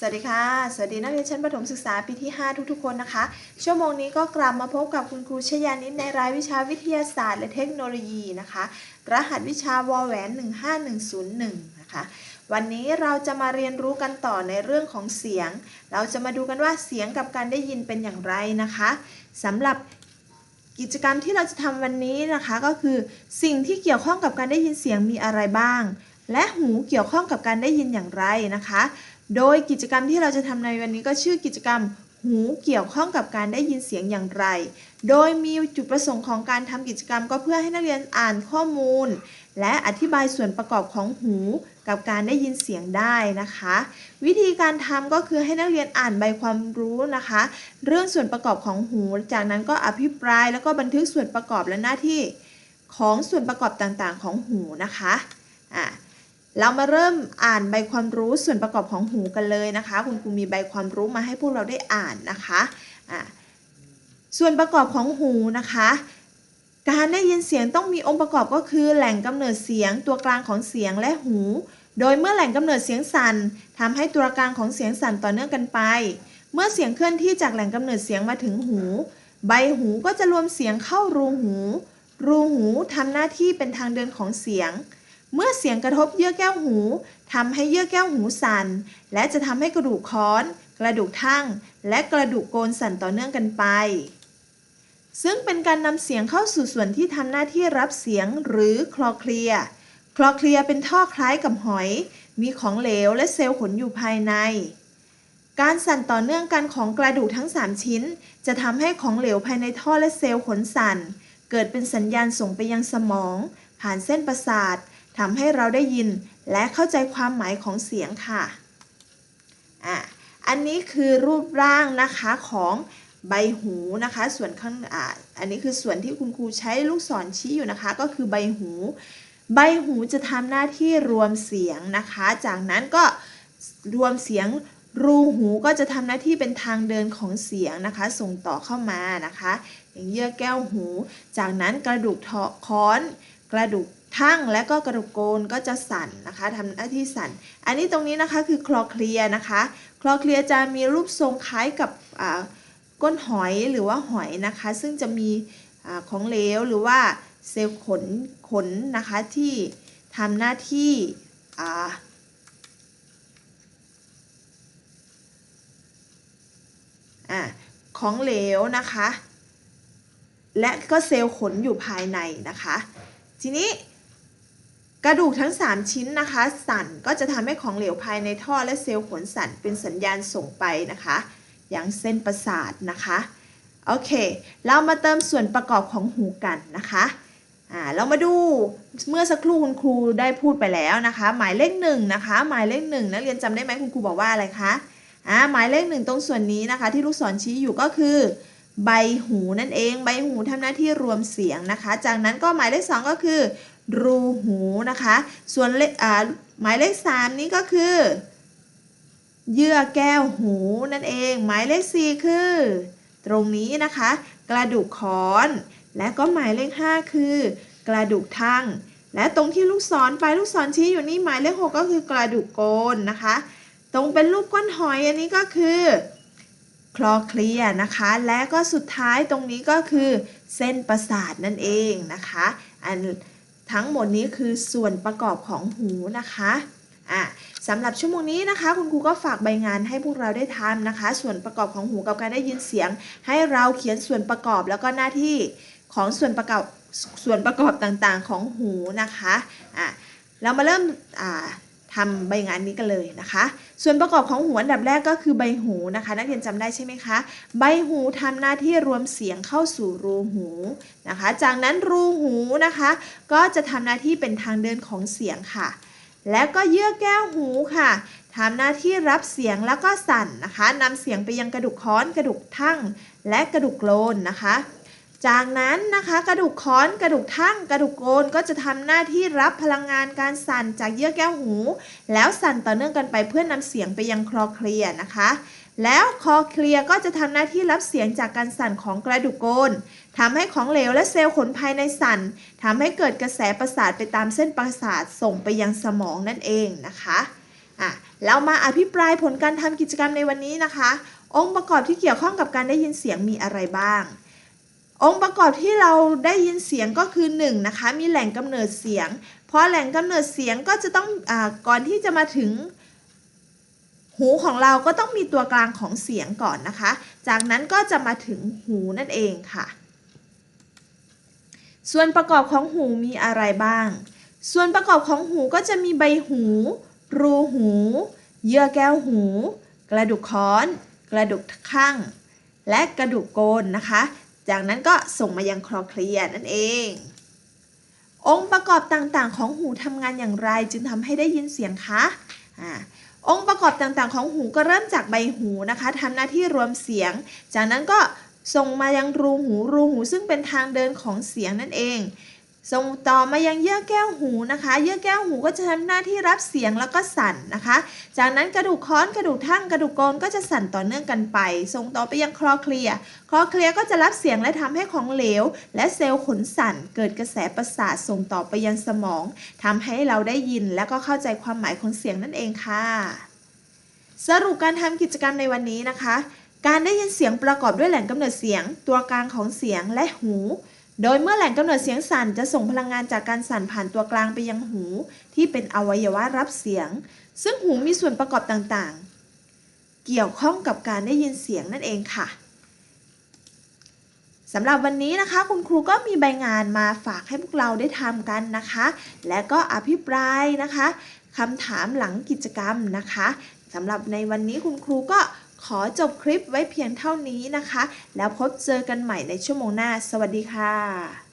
สวัสดีค่ะ สวัสดีนักเรียนชั้นประถมศึกษาปีที่ 5 ทุกๆ คนนะคะ ชั่วโมงนี้ก็กลับมาพบกับคุณครูชยานิดในรายวิชาวิทยาศาสตร์และเทคโนโลยีนะคะ รหัสวิชาวอแหวน15101 นะคะ วันนี้เราจะมาเรียนรู้กันต่อในเรื่องของเสียง เราจะมาดูกันว่าเสียงกับการได้ยินเป็นอย่างไรนะคะสำหรับกิจกรรมที่เราจะทำวันนี้นะคะก็คือ สิ่งที่เกี่ยวข้องกับการได้ยินเสียงมีอะไรบ้าง และหูเกี่ยวข้องกับการได้ยินอย่างไรนะคะ โดยกิจกรรมที่เราจะทำในวันนี้ก็ชื่อกิจกรรมหูเกี่ยวข้องกับการได้ยินเสียงอย่างไร โดยมีจุดประสงค์ของการทำกิจกรรมก็เพื่อให้นักเรียนอ่านข้อมูล และอธิบายส่วนประกอบของหูกับการได้ยินเสียงได้นะคะ วิธีการทำก็คือให้นักเรียนอ่านใบความรู้นะคะ เรื่องส่วนประกอบของหู จากนั้นก็อภิปรายแล้วก็บันทึกส่วนประกอบและหน้าที่ของส่วนประกอบต่างๆ ของหูนะคะอะ เรามาเริ่มอ่านใบความรู้ส่วนประกอบของหูกันเลยนะคะ คุณครูมีใบความรู้มาให้พวกเราได้อ่านนะคะะส่วนประกอบของหูนะคะ การได้ยินเสียงต้องมีองค์ประกอบก็คือ แหล่งกำเนิดเสียง ตัวกลางของเสียงและหู โดยเมื่อแหล่งกำเนิดเสียงสั่นทำให้ตัวกลางของเสียงสั่นต่อเนื่องกันไป เมื่อเสียงเคลื่อนที่จากแหล่งกำเนิดเสียงมาถึงหู ใบหูก็จะรวมเสียงเข้ารูหู รูหูทำหน้าที่เป็นทางเดินของเสียง เมื่อเสียงกระทบเยื่อแก้วหูทำให้เยื่อแก้วหูสั่น และจะทำให้กระดูกค้อน กระดูกทั่งและกระดูกโกนสั่นต่อเนื่องกันไป ซึ่งเป็นการนำเสียงเข้าสู่ส่วนที่ทำหน้าที่รับเสียงหรือคลอเคลียคลอเคลียเป็นท่อคล้ายกับหอย มีของเหลวและเซลล์ขนอยู่ภายใน การสั่นต่อเนื่องกันของกระดูกทั้ง 3 ชิ้น จะทำให้ของเหลวภายในท่อและเซลล์ขนสั่น เกิดเป็นสัญญาณส่งไปยังสมอง ผ่านเส้นประสาท ทำให้เราได้ยินและเข้าใจความหมายของเสียงค่ะอะอันนี้คือรูปร่างนะคะของใบหูนะคะ ส่วนข้างอ่าอันนี้คือส่วนที่คุณครูใช้ลูกศรชี้อยู่นะคะ ก็คือใบหู ใบหูจะทำหน้าที่รวมเสียงนะคะ จากนั้นก็รวมเสียงรูหูก็จะทำหน้าที่เป็นทางเดินของเสียงนะคะ ส่งต่อเข้ามานะคะ อย่างเยื่อแก้วหู จากนั้นกระดูกท้อค้อน กระดูก ทั่งและก็กระดูกโกนก็จะสั่นนะคะทำหน้าที่สั่น อันนี้ตรงนี้นะคะคือคลอเคลียนะคะ คลอเคลียจะมีรูปทรงคล้ายกับก้นหอยหรือว่าหอยนะคะ ซึ่งจะมีอของเหลวหรือว่าเซลล์ขนขนนะคะที่ทำหน้าที่ออของเหลวนะคะ และก็เซลล์ขนอยู่ภายในนะคะ ทีนี้ ระดูกทั้ง 3 ชิ้นนะคะ สั่นก็จะทำให้ของเหลวภายในท่อและเซลล์ขนสั่นเป็นสัญญาณส่งไปนะคะ อย่างเส้นประสาทนะคะโอเค เรามาเติมส่วนประกอบของหูกันนะคะอ่าเรามาดูเมื่อสักครู่คุณครูได้พูดไปแล้วนะคะ หมายเลขหนึ่งนะคะ หมายเลขหนึ่งนักเรียนจำได้ไหมคุณครูบอกว่าอะไรคะอ่าหมายเลขหนึ่งตรงส่วนนี้นะคะ ที่ลูกศรชี้อยู่ก็คือ ใบหูนั่นเอง ใบหูทำหน้าที่รวมเสียงนะคะ จากนั้นก็หมายเลขสองก็คือ รูหูนะคะ ส่วนเลขหมายเลขสามนี้ก็คือ เยื่อแก้วหูนั่นเอง หมายเลขสี่คือ ตรงนี้นะคะ กระดูกคอน และก็หมายเลขห้าคือ กระดูกทั่งและตรงที่ลูกศรไปลูกศรชี้อยู่นี่หมายเลขหกก็คือกระดูกโกนนะคะ ตรงเป็นรูปก้นหอยอันนี้ก็คือคลอเคลียนะคะ และก็สุดท้ายตรงนี้ก็คือเส้นประสาทนั่นเองนะคะอัน ทั้งหมดนี้คือส่วนประกอบของหูนะคะอะสำหรับชั่วโมงนี้นะคะ คุณครูก็ฝากใบงานให้พวกเราได้ทำนะคะ ส่วนประกอบของหูกับการได้ยินเสียง ให้เราเขียนส่วนประกอบแล้วก็หน้าที่ของส่วนประกอบส่วนประกอบต่างๆของหูนะคะอะเรามาเริ่มอ่า ทำใบงานนี้กันเลยนะคะ ส่วนประกอบของหูอันดับแรกก็คือใบหูนะคะ นักเรียนจำได้ใช่ไหมคะ ใบหูทำหน้าที่รวมเสียงเข้าสู่รูหูนะคะ จากนั้นรูหูนะคะ ก็จะทำหน้าที่เป็นทางเดินของเสียงค่ะ แล้วก็เยื่อแก้วหูค่ะทำหน้าที่รับเสียงแล้วก็สั่นนะคะนำเสียงไปยังกระดูกค้อน กระดูกทั่ง และกระดูกโลนนะคะ จากนั้นนะคะกระดูกค้อนกระดูกทั่งกระดูกโกนก็จะทำหน้าที่รับพลังงานการสั่นจากเยื่อแก้วหู แล้วสั่นต่อเนื่องกันไปเพื่อนำเสียงไปยังคลอเคลียนะคะ แล้วคอเคลียก็จะทำหน้าที่รับเสียงจากการสั่นของกระดูกโกนทำให้ของเหลวและเซลล์ขนภายในสั่นทำให้เกิดกระแสประสาทไปตามเส้นประสาทส่งไปยังสมองนั่นเองนะคะอะเรามาอภิปรายผลการทำกิจกรรมในวันนี้นะคะ องค์ประกอบที่เกี่ยวข้องกับการได้ยินเสียงมีอะไรบ้าง องค์ประกอบที่เราได้ยินเสียงก็คือ1นงนะคะมีแหล่งกำเนิดเสียง เพราะแหล่งกำเนิดเสียงก็จะต้องอก่อนที่จะมาถึง หูของเราก็ต้องมีตัวกลางของเสียงก่อนนะคะ จากนั้นก็จะมาถึงหูนั่นเองค่ะ ส่วนประกอบของหูมีอะไรบ้าง ส่วนประกอบของหูก็จะมีใบหู รูหู เยื่อแก้วหู กระดูกค้อน กระดูกข้างและกระดูกโกนนะคะ จากนั้นก็ส่งมายังคลอเคลียนั่นเอง องค์ประกอบต่างๆ ของหูทำงานอย่างไรจึงทำให้ได้ยินเสียงคะอ่าองค์ประกอบต่างๆ ของหูก็เริ่มจากใบหูนะคะทำหน้าที่รวมเสียง จากนั้นก็ส่งมายังรูหูรูหูซึ่งเป็นทางเดินของเสียงนั่นเอง ส่งต่อมายังเยื่อแก้วหูนะคะ เยื่อแก้วหูก็จะทำหน้าที่รับเสียงแล้วก็สั่นนะคะ จากนั้นกระดูกค้อนกระดูกทั่งกระดูกโกนก็จะสั่นต่อเนื่องกันไป ส่งต่อไปยังคลอเคลียคลอเคลียก็จะรับเสียงและทำให้ของเหลว และเซลล์ขนสั่น เกิดกระแสประสาทส่งต่อไปยังสมองทำให้เราได้ยินและก็เข้าใจความหมายของเสียงนั่นเองค่ะ สรุปการทำกิจกรรมในวันนี้นะคะ การได้ยินเสียงประกอบด้วยแหล่งกำเนิดเสียง ตัวกลางของเสียงและหู โดยเมื่อแหล่งกำเนิดเสียงสั่นจะส่งพลังงานจากการสั่นผ่านตัวกลางไปยังหู ที่เป็นอวัยวะรับเสียง ซึ่งหูมีส่วนประกอบต่างๆ เกี่ยวข้องกับการได้ยินเสียงนั่นเองค่ะสำหรับวันนี้นะคะ คุณครูก็มีใบงานมาฝากให้พวกเราได้ทำกันนะคะ และก็อภิปรายนะคะคำถามหลังกิจกรรมนะคะสำหรับในวันนี้คุณครูก็ ขอจบคลิปไว้เพียงเท่านี้นะคะ แล้วพบเจอกันใหม่ในชั่วโมงหน้า สวัสดีค่ะ